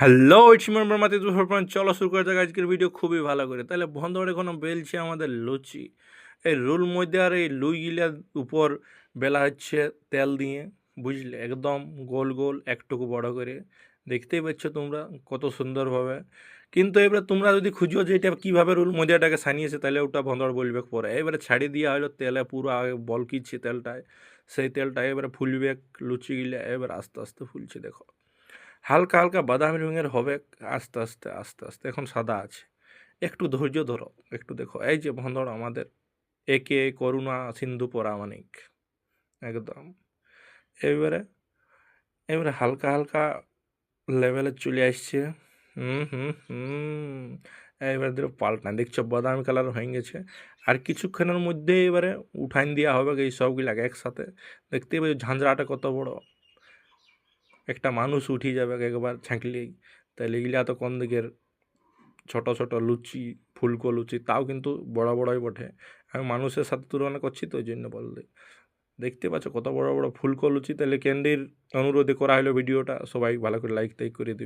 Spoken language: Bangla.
হ্যালো ইটস মেম্বার মাতি দুপুর চলো শুরু করা যাক আজকের ভিডিও খুবই ভালো করে। তাহলে বন্ধুরা এখন বেলছে আমাদের লুচি। এই রুল মধ্যে আর এই লুইগুলার উপর বেলা হচ্ছে তেল দিয়ে, বুঝলে? একদম গোল গোল, একটুকু বড় করে। দেখতেই পাচ্ছ তোমরা কত সুন্দরভাবে। কিন্তু এবারে তোমরা যদি খুঁজো যে এটা কীভাবে রুল মজাটাকে সানিয়েছে, তাহলে ওটা বন্ধুরা বলবে পরে। এবারে ছাড়ি দেওয়া হলো তেলে পুরো আগে বলকিচ্ছে তেলটায়। সেই তেলটা এবারে ফুলবে লুচিগুলো এবার আস্তে আস্তে ফুলছে, দেখো। হালকা হালকা বাদামি রঙের হবে, আস্তে আস্তে আস্তে আস্তে। এখন সাদা আছে। একটু ধৈর্য ধরো, একটু দেখো। এই যে বন্ধর আমাদের একে করুণা সিন্ধু পরামানিক একদম। এবারে এবারে হালকা হালকা লেভেলে চলে আসছে। হুম হুম হুম। এবারে ধরো পাল্টা, দেখছ বাদামি কালার হয়ে গেছে। আর কিছুক্ষণের মধ্যে এবারে উঠান দেওয়া হবে, এই সবগুলাকে একসাথে। দেখতে পাচ্ছ ঝাঁঝরাটা কত বড়। একটা মানুষ উঠি যাবে একবার ছাঁকলেই তাহলে এগুলা এত কোন দিকের ছোট ছোট লুচি, ফুলকো লুচি, তাও কিন্তু বড়, বড়ই বটে। আমি মানুষের সাথে তুলনা করছি তো ওই জন্য বললে দেখতে পাচ্ছ কত বড় বড় ফুলকো লুচি, তাহলে ক্যান্ডির অনুরোধে করা হলো ভিডিওটা। সবাই ভালো করে লাইক টাইক করে দিবে।